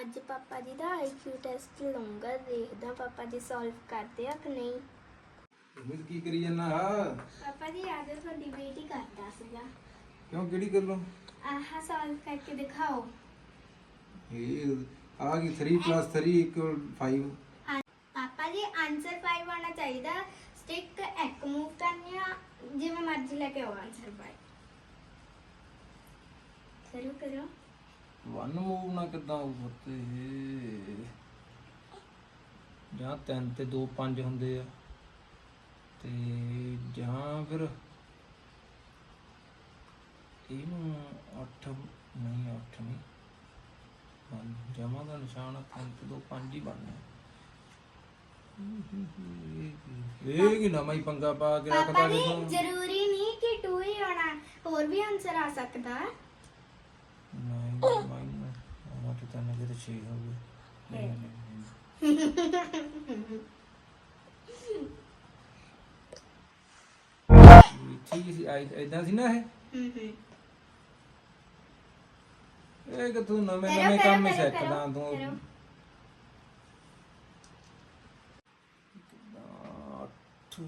ਅੱਜ ਪਾਪਾ ਜੀ ਦਾ IQ test ਲਵਾਂਗਾ ਦੇਖਦਾ ਪਾਪਾ ਜੀ ਸੋਲਵ ਕਰਦੇ ਆ ਕਿ ਨਹੀਂ। ਉਮੀਦ ਕੀ ਕਰੀ ਜਾਂਦਾ ਪਾਪਾ ਜੀ ਆਦੇ ਤੁਹਾਡੀ ਬੇਟੀ ਕਰਦਾ ਸੀਗਾ। ਕਿਉਂ ਕਿਹੜੀ ਗੱਲੋਂ? ਆਹ ਸੋਲਵ ਕਰਕੇ ਦਿਖਾਓ। ਇਹ ਆ ਗਈ 3 3 5 ਆ- ਪਾਪਾ ਜੀ ਆਨਸਰ 5 ਆਉਣਾ ਚਾਹੀਦਾ। ਸਟਿਕ ਇੱਕ ਮੂਵ ਕਰਨੀ ਆ ਜਿਵੇਂ ਮਰਜ਼ੀ ਲੈ ਕੇ ਆਓ ਆਨਸਰ 5 ਸ਼ੁਰੂ ਕਰੋ। ਵਨ ਮੂਵ ਨਾ ਕਿਦਾਂ ਹੋਊ ਤੇ ਜਾਂ ਤਿੰਨ ਤੇ ਦੋ ਪੰਜ ਹੁੰਦੇ ਆ। ਤੇ ਜਾਂ ਫਿਰ ਇਹਨੂੰ 8 ਨਹੀਂ 8 ਨਹੀਂ। ਜਮਾ ਦਾ ਨਿਸ਼ਾਨ ਆ, ਤਿੰਨ ਤੇ ਦੋ ਪੰਜ ਹੀ ਬਣਨਾ। ਇਹ ਕੀ ਨਵਾਂ ਹੀ ਪੰਗਾ ਪਾ ਕੇ ਰੱਖਦਾ ਦੇਖੋ ਜ਼ਰੂਰੀ ਨਹੀਂ ਕਿ 2 ਹੀ ਆਉਣਾ ਹੋਰ ਵੀ ਆਨਸਰ ਆ ਸਕਦਾ। ਨਹੀਂ ਤਾਂ ਨਜ਼ਰ 6 ਹੋ। ਗਏ ਨਹੀਂ ਨਹੀਂ। ਨਹੀਂ ਠੀਕ ਸੀ ਐਦਾਂ ਸੀ ਨਾ ਇਹ? ਹੂੰ ਹੂੰ। ਇਹ ਕਿ ਤੂੰ ਨਵੇਂ ਕਰੋ, ਨਵੇਂ ਕਰੋ, ਕੰਮ ਹੀ ਕਰੋ, ਸਿੱਖਦਾ ਕਰੋ, ਤੂੰ। ਕਰੋ। ਅੱਠ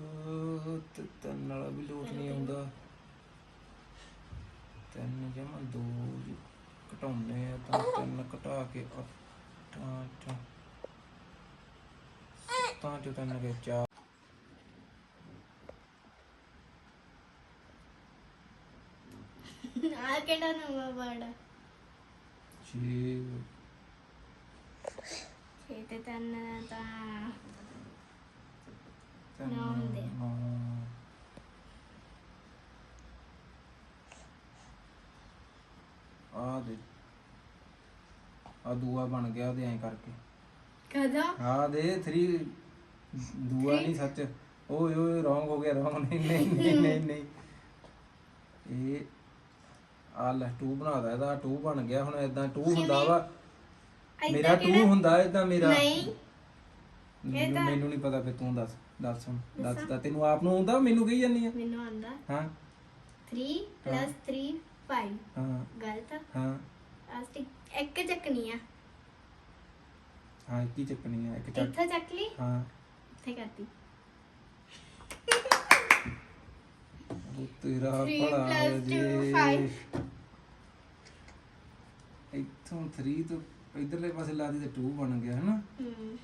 ਤੇ ਤਿੰਨ ਵਾਲਾ ਵੀ ਲੋਟ ਨਹੀਂ ਆਉਂਦਾ। ਤਿੰਨ ਜਮਾ ਦੋ ਜੀ। ਘਟਾਉਂਦੇ ਆ ਤਾਂ ਤਿੰਨ ਘਟਾ ਕੇ ਅੱਠ ਅੱਠ ਤਾਂ ਚੋਂ ਤਿੰਨ ਗਏ ਚਾਰ ਆ ਕਿਹੜਾ ਨਵਾਂ ਵਰਡ ਆ ਛੇ ਛੇ ਤੇ ਤਿੰਨ ਤਾਂ ਆ। ਦੂਆ ਬਣ ਗਿਆ ਉਹਦੇ ਐਂ ਕਰਕੇ। ਕਦੋਂ ਆ ਦੇ 3 ਦੂਆ ਨਹੀਂ ਸੱਚ। ਓਏ ਓਏ ਰੋਂਗ ਹੋ ਗਿਆ ਰੋਂਗ ਨਹੀਂ ਨਹੀਂ ਨਹੀਂ ਨਹੀਂ ਨਹੀਂ। ਇਹ ਆ ਲੈ 2 ਬਣਾਦਾ ਇਹਦਾ 2 ਬਣ ਗਿਆ ਹੁਣ ਇਦਾਂ 2 ਹੁੰਦਾ ਵਾ। ਮੇਰਾ 2 ਹੁੰਦਾ ਇਦਾਂ ਮੇਰਾ। ਨਹੀਂ। ਮੈਨੂੰ ਨਹੀਂ ਪਤਾ ਫਿਰ ਤੂੰ ਦੱਸ ਦੱਸ ਹੁਣ ਦੱਸ। ਤਾਂ ਤੈਨੂੰ ਆਪ ਨੂੰ ਆਉਂਦਾ ਮੈਨੂੰ ਕਹੀ ਜਾਨੀ ਆ? ਮੈਨੂੰ ਆਂਦਾ ਹਾਂ। 3 3 5 ਹਾਂ। ਗਲਤ ਹਾਂ। ਆ ਸਟਿਕ ਇੱਕ ਚੱਕਣੀ ਆ। ਹਾਂ ਇੱਕ ਹੀ ਚੱਕਣੀ ਆ ਇੱਕ ਚੱਕ ਇੱਥੋਂ ਚੱਕ ਲਈ? ਹਾਂ। ਇੱਥੇ ਕਰਤੀ। ਉਹ ਤੇਰਾ Three ਭਲਾ ਜੇ। five. ਇੱਥੋਂ 3 ਤੋਂ ਇਧਰਲੇ ਪਾਸੇ ਲਾ ਦੀ ਤੇ 2 ਬਣ ਗਿਆ ਹਨਾ? ਹੂੰ।